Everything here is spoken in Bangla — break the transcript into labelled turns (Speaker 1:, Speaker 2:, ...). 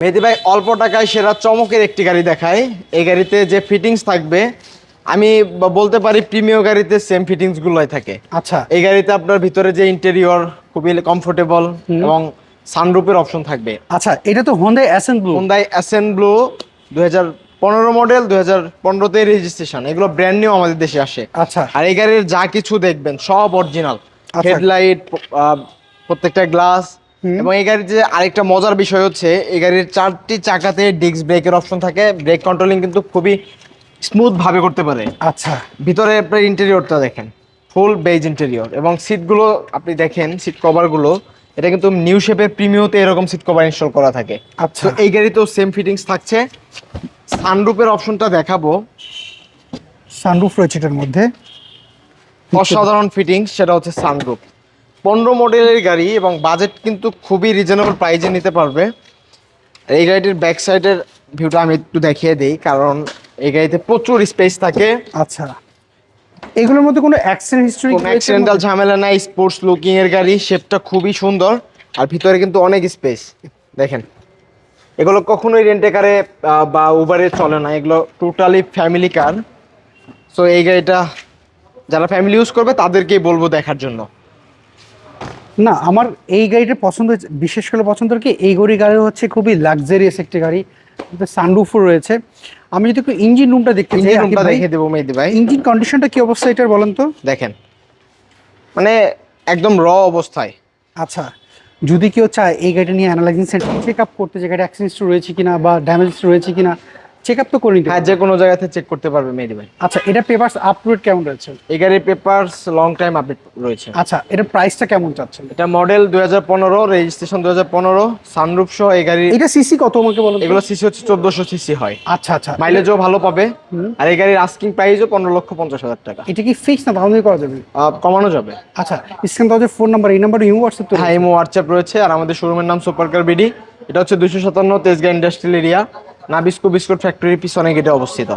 Speaker 1: মেহেদি ভাই অল্প টাকায় সেরা চমকের একটি গাড়ি দেখায় এই গাড়িতে যে ফিটিংস থাকবে আমি বলতে পারি প্রিমিয় গাড়িতে সেম ফিটিংস গুলোই থাকে।
Speaker 2: আচ্ছা।
Speaker 1: এই গাড়িতে আপনার ভিতরে যে ইন্টেরিয়র খুবই কমফোর্টেবল এবং সানরুপের অপশন থাকবে।
Speaker 2: আচ্ছা এটা তো Honda Accent blue
Speaker 1: Hyundai Accent blue হাজার পনেরো মডেল দুই হাজার পনেরোতে রেজিস্ট্রেশন এগুলো ব্র্যান্ড নিউ আমাদের দেশে আসে।
Speaker 2: আচ্ছা।
Speaker 1: আর এই গাড়ির যা কিছু দেখবেন সব অরিজিনাল
Speaker 2: আচ্ছা।
Speaker 1: হেডলাইট প্রত্যেকটা গ্লাস এবং এই গাড়ির যে আরেকটা মজার বিষয় হচ্ছে এই গাড়ির চারটি চাকাতে ডিস্ক ব্রেকের অপশন থাকে। ব্রেক কন্ট্রোলিং কিন্তু খুবই স্মুথ ভাবে করতে পারে।
Speaker 2: আচ্ছা।
Speaker 1: ভিতরে আপনার ইন্টেরিয়রটা দেখেন ফুল বেজ ইন্টেরিয়র এবং সিটগুলো আপনি দেখেন সিট কভারগুলো এটা কিন্তু নিউ শেপের প্রিমিয়তে এরকম সিট কভার ইনস্টল করা থাকে।
Speaker 2: আচ্ছা।
Speaker 1: এই গাড়িতেও সেম ফিটিংস থাকছে। সানরুপের অপশনটা দেখাবো।
Speaker 2: সানরুফ রয়েছে এটার মধ্যে।
Speaker 1: অসাধারণ ফিটিংস সেটা হচ্ছে সানরুফ পনেরো মডেলের গাড়ি এবং বাজেট কিন্তু খুবই রিজনেবল প্রাইজে নিতে পারবে। এই গাড়িটির ব্যাক সাইডের ভিউটা আমি একটু দেখিয়ে দিই কারণ এই গাড়িতে প্রচুর স্পেস থাকে।
Speaker 2: আচ্ছা। এগুলোর মধ্যে কোনো অ্যাক্সিডেন্ট হিস্ট্রি
Speaker 1: কোনো অ্যাক্সিডেন্টাল ঝামেলা নাই স্পোর্টস লুকিং এর গাড়ি শেপটা খুবই সুন্দর আর ভিতরে কিন্তু অনেক স্পেস দেখেন এগুলো কখনোই রেন্টে কারে বা উবারে চলে না এগুলো টোটালি ফ্যামিলি কার সো এই গাড়িটা যারা ফ্যামিলি ইউজ করবে তাদেরকেই বলব দেখার জন্য।
Speaker 2: না আমার এই গাড়িটা পছন্দ বিশেষ করে পছন্দ কি এই গড়ি গাড়ি হচ্ছে খুবই লাক্সারিয়াস একটি গাড়ি সানরুফও রয়েছে। আমি যদি একটু ইঞ্জিন রুমটা দেখতে চাই
Speaker 1: ইঞ্জিন রুমটা দেখে দেবো মেহেদি ভাই।
Speaker 2: ইঞ্জিন কন্ডিশনটা কি অবস্থা এটার বলেন তো?
Speaker 1: দেখেন মানে একদম র অবস্থায়।
Speaker 2: আচ্ছা যদি কেউ চায় এই গাড়িটা নিয়ে অ্যানালাইজিং সেন্টার চেক আপ করতে যে গাড়ি অ্যাক্সিডেন্ট রয়েছে কিনা বা ড্যামেজ রয়েছে কিনা চেক আপ তো করে নিতে
Speaker 1: হ্যাঁ যে কোনো জায়গাতে চেক করতে পারবে মেহেদি ভাই
Speaker 2: আচ্ছা এটা পেপারস আপ টু ডেট কেমন রয়েছে?
Speaker 1: এই গাড়ির পেপারস লং টাইম আপডেট রয়েছে।
Speaker 2: আচ্ছা এটা প্রাইসটা কেমন চাচ্ছেন?
Speaker 1: এটা মডেল দুই হাজার পনেরো রেজিস্ট্রেশন দুই হাজার পনেরো সানরুফ সহ এই
Speaker 2: এটা সিসি কত আমাকে বলেন?
Speaker 1: এগুলো সিসি হচ্ছে চোদ্দশো সিসি হয়।
Speaker 2: আচ্ছা আচ্ছা।
Speaker 1: মাইলেজও ভালো পাবে। আর এই গাড়ির আস্কিং প্রাইসও পনেরো লক্ষ পঞ্চাশ হাজার টাকা।
Speaker 2: এটা কি ফিক্স না দাম করা যাবে?
Speaker 1: কমানো যাবে।
Speaker 2: আচ্ছা স্ক্রিন তো ফোন নাম্বার এই নাম্বার ইউ হোয়াটসঅ্যাপ তো
Speaker 1: হ্যাঁ ইমো হোয়াটসঅ্যাপ রয়েছে। আর আমাদের শোরুমের নাম সুপারকার বিডি এটা হচ্ছে দুইশো সাতান্ন Tejgaon industrial area Nabisco biscuit ফ্যাক্টরির পিছনে গেটে অবস্থিত।